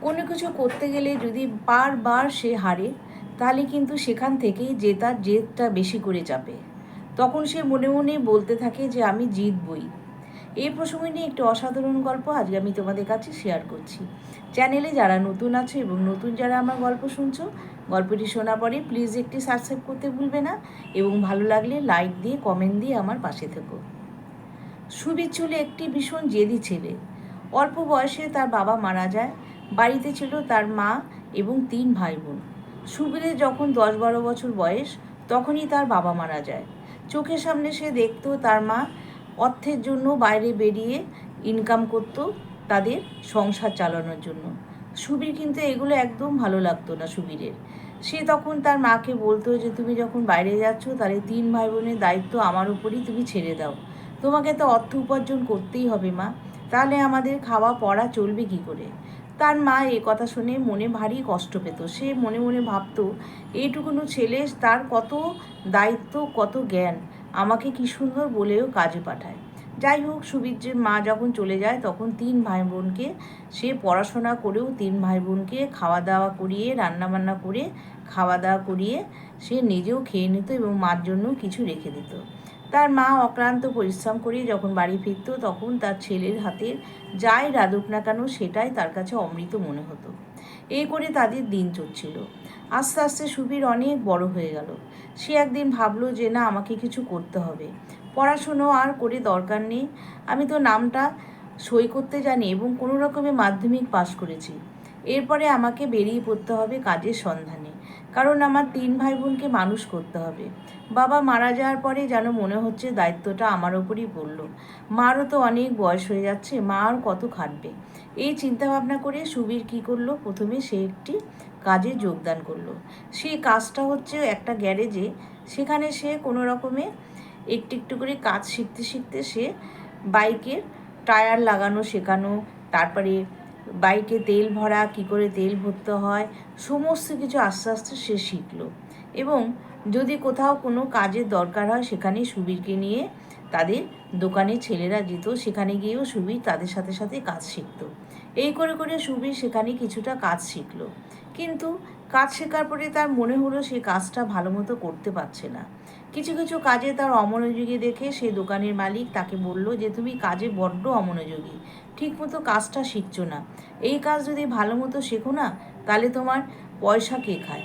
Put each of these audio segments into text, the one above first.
কোনো কিছু করতে গেলে যদি বারবার সে হারে, তাহলে কিন্তু সেখান থেকেই জেতার জেদটা বেশি করে চাপে। তখন সে মনে মনে বলতে থাকে যে, আমি জিতবই। এই প্রসঙ্গে নিয়ে একটি অসাধারণ গল্প আজকে আমি তোমাদের কাছে শেয়ার করছি। চ্যানেলে যারা নতুন আছে এবং নতুন যারা আমার গল্প শুনছো, গল্পটি শোনা পরে প্লিজ একটি সাবস্ক্রাইব করতে ভুলবে না এবং ভালো লাগলে লাইক দিয়ে, কমেন্ট দিয়ে আমার পাশে থেকো। সুবীর ছিল একটি ভীষণ জেদি ছেলে। অল্প বয়সে তার বাবা মারা যায়। বাড়িতে ছিল তার মা এবং তিন ভাই বোন সুবীরের যখন দশ বারো বছর বয়স, তখনই তার বাবা মারা যায়। চোখের সামনে সে দেখতো তার মা অর্থের জন্য বাইরে বেরিয়ে ইনকাম করতো তাদের সংসার চালানোর জন্য। সুবীর কিন্তু এগুলো একদম ভালো লাগতো না সুবীরের। সে তখন তার মাকে বলতো যে, তুমি যখন বাইরে যাচ্ছ, তাহলে তিন ভাই বোনের দায়িত্ব আমার উপরই তুমি ছেড়ে দাও। তোমাকে তো অর্থ উপার্জন করতেই হবে মা। তাহলে আমাদের খাওয়া পড়া চলবে কি করে? তার মা এ কথা শুনে মনে ভারী কষ্ট পেত। সে মনে মনে ভাবতো, এইটুকুনো ছেলে তার কত দায়িত্ব, কত জ্ঞান, আমাকে কি সুন্দর বলেও কাজে পাঠায়। যাই হোক সুবীর্যের মা যখন চলে যায়, তখন তিন ভাই বোনকে সে পড়াশোনা করেও তিন ভাই বোনকে খাওয়া দাওয়া করিয়ে, রান্নাবান্না করে খাওয়া দাওয়া করিয়ে সে নিজেও খেয়ে নিত এবং মার জন্য কিছু রেখে দিত। তার মা অক্লান্ত পরিশ্রম করে যখন বাড়ি ফিরত, তখন তার ছেলের হাতের যাই রাঁধুক না কেন, সেটাই তার কাছে অমৃত মনে হতো। এই করে তাদের দিন চলছিল। আস্তে আস্তে সুবীর অনেক বড় হয়ে গেল। সে একদিন ভাবলো যে, না, আমাকে কিছু করতে হবে। পড়াশুনো আর করে দরকার নেই। আমি তো নামটা সই করতে জানি এবং কোনো রকমে মাধ্যমিক পাশ করেছি। এরপরে আমাকে বেরিয়ে পড়তে হবে কাজের সন্ধানে। কারণ আমার তিন ভাই বোনকে মানুষ করতে হবে। বাবা মারা যাওয়ার পরে যেন মনে হচ্ছে দায়িত্বটা আমার ওপরই পড়ল। মারও তো অনেক বয়স হয়ে যাচ্ছে, মা আর কত খাটবে? এই চিন্তাভাবনা করে সুবীর কী করল? প্রথমে সে একটি কাজে যোগদান করল। সেই কাজটা হচ্ছে একটা গ্যারেজে, সেখানে সে কোনো রকমে একটু একটু করে কাজ শিখতে শিখতে সে বাইকের টায়ার লাগানো, শেখানো, তারপরে বাইকে তেল ভরা, কি করে তেল ভরতে হয়, সমস্ত কিছু আস্তে আস্তে সে শিখল। এবং যদি কোথাও কোনো কাজের দরকার হয়, সেখানে সুবীরকে নিয়ে তাদের দোকানে ছেলেরা যেত, সেখানে গিয়েও সুবীর তাদের সাথে সাথে কাজ শিখত। এই করে করে সুবীর সেখানে কিছুটা কাজ শিখল। কিন্তু কাজ শেখার পরে তার মনে হলো সে কাজটা ভালো মতো করতে পারছে না। কিছু কিছু কাজে তার অমনোযোগী দেখে সে দোকানের মালিক তাকে বলল যে, তুমি কাজে বড্ড অমনোযোগী। ঠিকমতো কাজটা শিখছো না। এই কাজ যদি ভালো মতো শেখো না, তাহলে তোমার পয়সা কে খায়?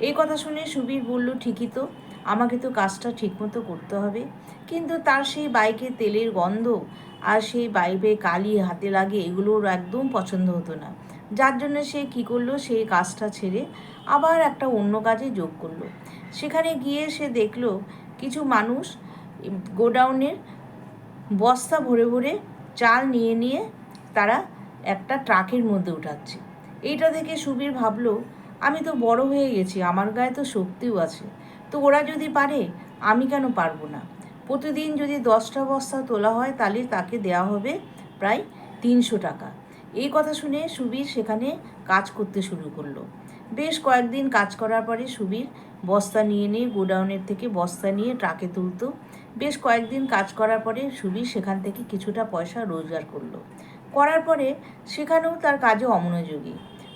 এই কথা শুনে সুবীর বলল, ঠিকই তো, আমাকে তো কাজটা ঠিকমতো করতে হবে। কিন্তু তার সেই বাইকে তেলের গন্ধ আর সেই বাইকে কালি হাতে লাগে এগুলোর একদম পছন্দ হতো না। যার জন্য সে কী করল, সেই কাজটা ছেড়ে আবার একটা অন্য কাজে যোগ করল। সেখানে গিয়ে সে দেখল কিছু মানুষ গোডাউনের বস্তা ভরে ভরে চাল নিয়ে নিয়ে তারা একটা ট্রাকের মধ্যে উঠাচ্ছে। এইটা থেকে সুবীর ভাবলো, আমি তো বড় হয়ে গেছি, আমার গায়ে তো শক্তিও আছে। তো ওরা যদি পারে, আমি কেন পারব না? প্রতিদিন যদি দশটা বস্তা তোলা হয়, তাহলে তাকে দেওয়া হবে প্রায় তিনশো টাকা। এই কথা শুনে সুবীর সেখানে কাজ করতে শুরু করল। বেশ কয়েকদিন কাজ করার পরে সুবীর বস্তা নিয়ে নিয়ে গোডাউনের থেকে বস্তা নিয়ে ট্রাকে তুলতো। বেশ কয়েকদিন কাজ করার পরে সুবীর সেখান থেকে কিছুটা পয়সা রোজগার করল। করার পরে সেখানেও তার কাজে অমনোযোগী।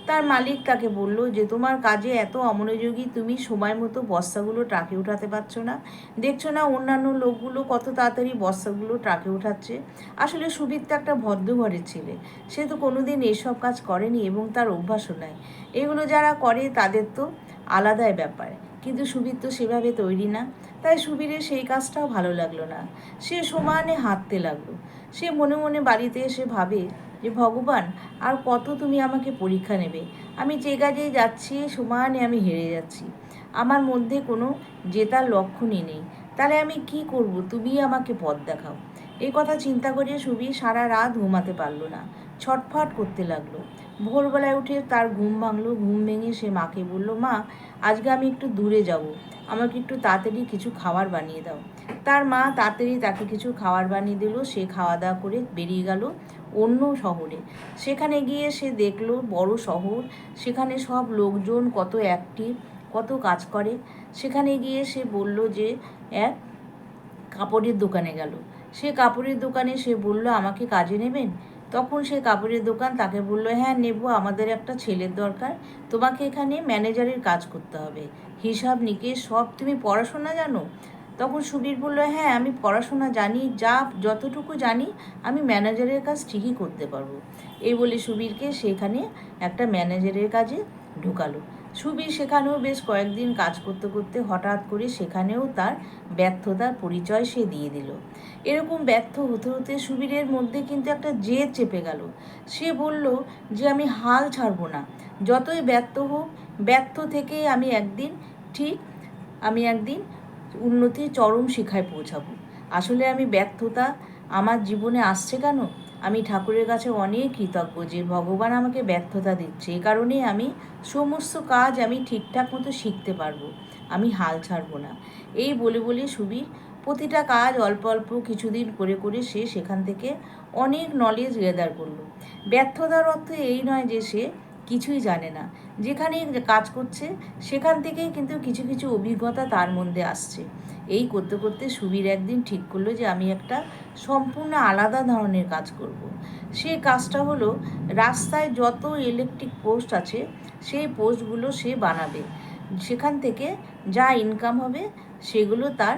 তার মালিক তাকে বলল যে, তোমার কাজে এত অমনোযোগী, তুমি সময় মতো বস্তাগুলো ট্রাকে উঠাতে পারছ না। দেখছ না অন্যান্য লোকগুলো কত তাড়াতাড়ি বস্তাগুলো ট্রাকে উঠাচ্ছে? আসলে সুবীর তো একটা ভদ্র ঘরের ছেলে। সে তো কোনোদিন এসব কাজ করেনি এবং তার অভ্যাসও নাই। এগুলো যারা করে তাদের তো আলাদাই ব্যাপার। কিন্তু সুবীর তো সেভাবে তৈরি না। তাই সুবীরের সেই কাজটাও ভালো লাগল না। সে সমানে হাঁটতে লাগল। সে মনে মনে বাড়িতে এসে ভাবে যে, ভগবান, আর কত তুমি আমাকে পরীক্ষা নেবে? আমি যে কাজে যাচ্ছি, সমানে আমি হেরে যাচ্ছি। আমার মধ্যে কোনো জেতার লক্ষণই নেই। তাহলে আমি কি করব? তুমি আমাকে পথ দেখাও। এই কথা চিন্তা করে সুবীর সারা রাত ঘুমাতে পারল না। ছটফট করতে লাগল। ভোরবেলায় উঠে তার ঘুম ভাঙলো। ঘুম ভেঙে সে মাকে বলল, মা আজকে আমি একটু দূরে যাব। আমাকে একটু তাড়াতাড়ি কিছু খাবার বানিয়ে দাও। তার মা তাড়াতাড়ি তাকে কিছু খাবার বানিয়ে দিল। সে খাওয়া দাওয়া করে বেরিয়ে গেল অন্য শহরে। সেখানে গিয়ে সে দেখল বড় শহর। সেখানে সব লোকজন কত অ্যাক্টিভ কত কাজ করে। সেখানে গিয়ে সে বলল যে, এক কাপড়ের দোকানে গেল। সে কাপড়ের দোকানে সে বলল, আমাকে কাজে নেবেন? তখন সে কাপড়ের দোকান তাকে বলল হ্যাঁ নেব, আমাদের একটা ছেলের দরকার। তোমাকে এখানে ম্যানেজারের কাজ করতে হবে। হিসাব নিকেশ, সব তুমি পড়াশোনা জানো? তখন সুবীর বলল হ্যাঁ আমি পড়াশোনা জানি, যা যতটুকু জানি, আমি ম্যানেজারের কাজ ঠিকই করতে পারব। এই বলে সুবীরকে সেখানে একটা ম্যানেজারের কাজে ঢুকালো। সুবীর সেখানেও বেশ কয়েকদিন কাজ করতে করতে হঠাৎ করে সেখানেও তার ব্যর্থতার পরিচয় সে দিয়ে দিল। এরকম ব্যর্থ হতে হতে সুবীরের মধ্যে কিন্তু একটা জেদ চেপে গেল। সে বলল যে, আমি হাল ছাড়বো না। যতই ব্যর্থ হোক, ব্যর্থ থেকে আমি একদিন ঠিক, আমি একদিন উন্নতির চরম শিখায় পৌঁছাবো। আসলে আমি ব্যর্থতা আমার জীবনে আসছে কেন? আমি ঠাকুরের কাছে অনেক কৃতজ্ঞ যে ভগবান আমাকে ব্যর্থতা দিচ্ছে। এই কারণে আমি সমস্ত কাজ আমি ঠিকঠাক মতো শিখতে পারব। আমি হাল ছাড়বো না। এই বলে বলে সুবীর প্রতিটা কাজ অল্প অল্প কিছুদিন করে করে সে সেখান থেকে অনেক নলেজ গেদার করল। ব্যর্থতার অর্থ এই নয় যে সে কিছুই জানে না। যেখানে কাজ করছে, সেখান থেকেই কিন্তু কিছু কিছু অভিজ্ঞতা তার মধ্যে আসছে। এই করতে করতে সুবীর একদিন ঠিক করল যে, আমি একটা সম্পূর্ণ আলাদা ধরনের কাজ করব। সেই কাজটা হলো রাস্তায় যত ইলেকট্রিক পোস্ট আছে, সেই পোস্টগুলো সে বানাবে। সেখান থেকে যা ইনকাম হবে, সেগুলো তার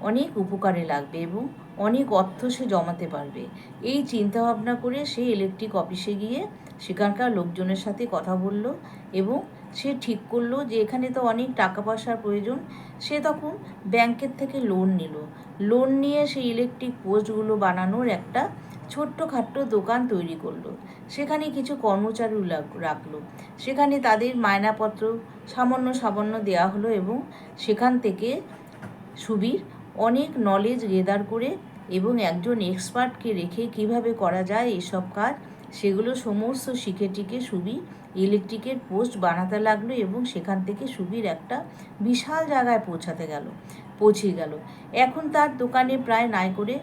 অনেক উপকারে লাগবে এবং অনেক অর্থ সে জমাতে পারবে। এই চিন্তাভাবনা করে সে ইলেকট্রিক অফিসে গিয়ে সেখানকার লোকজনের সাথে কথা বলল এবং সে ঠিক করল যে এখানে তো অনেক টাকা পয়সার প্রয়োজন। সে তখন ব্যাংকের থেকে লোন নিল। লোন নিয়ে সে ইলেকট্রিক পোস্টগুলো বানানোর একটা ছোট্ট খাট্ট দোকান তৈরি করল। সেখানে কিছু কর্মচারী রাখল। সেখানে তাদের মায়নাপত্র সামান্য সামান্য দেওয়া হলো এবং সেখান থেকে সুবীর অনেক নলেজ গেদার করে এবং একজন এক্সপার্টকে রেখে কীভাবে করা যায় এসব কাজ সেগুলো সমস্ত শিখে টিকে সুবীর ইলেকট্রিকের পোস্ট বানাতে লাগল এবং সেখান থেকে সুবীর একটা বিশাল জায়গায় পৌঁছাতে গেল, পৌঁছে গেল। এখন তার দোকানে প্রায় নাই করে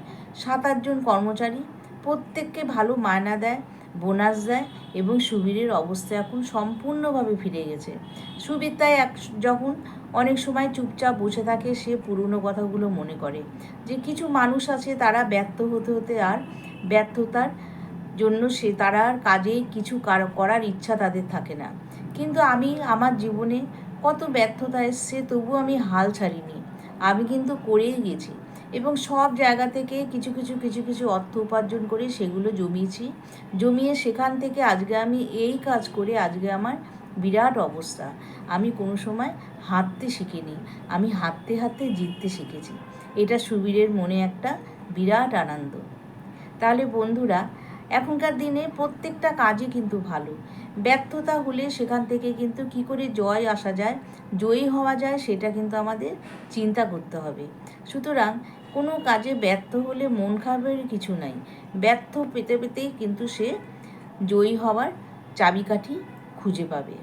সাত আটজন কর্মচারী, প্রত্যেককে ভালো মায়না দেয়, বোনাস দেয় এবং সুবীরের অবস্থা এখন সম্পূর্ণভাবে ফিরে গেছে। সুবীর তাই এক যখন অনেক সময় চুপচাপ বসে থাকে, সে পুরনো কথাগুলো মনে করে যে কিছু মানুষ আছে তারা ব্যর্থ হতে হতে আর ব্যর্থতার জন্য সে তারা আর কাজে কিছু কার, করার ইচ্ছা তাদের থাকে না। কিন্তু আমি আমার জীবনে কত ব্যর্থতা এসছে তবু আমি হাল ছাড়িনি। আমি কিন্তু করেই গেছি এবং সব জায়গা থেকে কিছু কিছু কিছু কিছু অর্থ উপার্জন করে সেগুলো জমিয়েছি। জমিয়ে সেখান থেকে আজকে আমি এই কাজ করে আজকে আমার বিরাট অবস্থা। আমি কোনো সময় হাঁটতে শিখিনি, আমি হাঁটতে হাঁটতে জিততে শিখেছি। এটা সুবীরের মনে একটা বিরাট আনন্দ। তাহলে বন্ধুরা এখনকার দিনে প্রত্যেকটা কাজই কিন্তু ভালো। ব্যর্থতা হলে সেখান থেকে কিন্তু কি করে জয় আসা যায়, জয়ী হওয়া যায় সেটা কিন্তু আমাদের চিন্তা করতে হবে। সুতরাং কোনো কাজে ব্যর্থ হলে মন খারাপের কিছু নাই। ব্যর্থ পেতে পেতেই কিন্তু সে জয়ী হওয়ার চাবিকাঠি খুঁজে পাবে।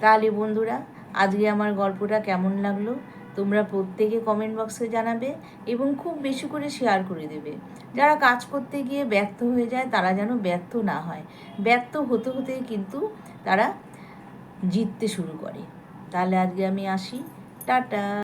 তাহলে বন্ধুরা, আজকে আমার গল্পটা কেমন লাগল? তোমরা প্রত্যেকে কমেন্ট বক্সে জানাবে এবং খুব বেশি করে শেয়ার করে দেবে। যারা কাজ করতে গিয়ে ব্যর্থ হয়ে যায়, তারা যেন ব্যর্থ না হয়। ব্যর্থ হতে হতে কিন্তু তারা জিততে শুরু করে। তাহলে আজকে আমি আসি। টাটা!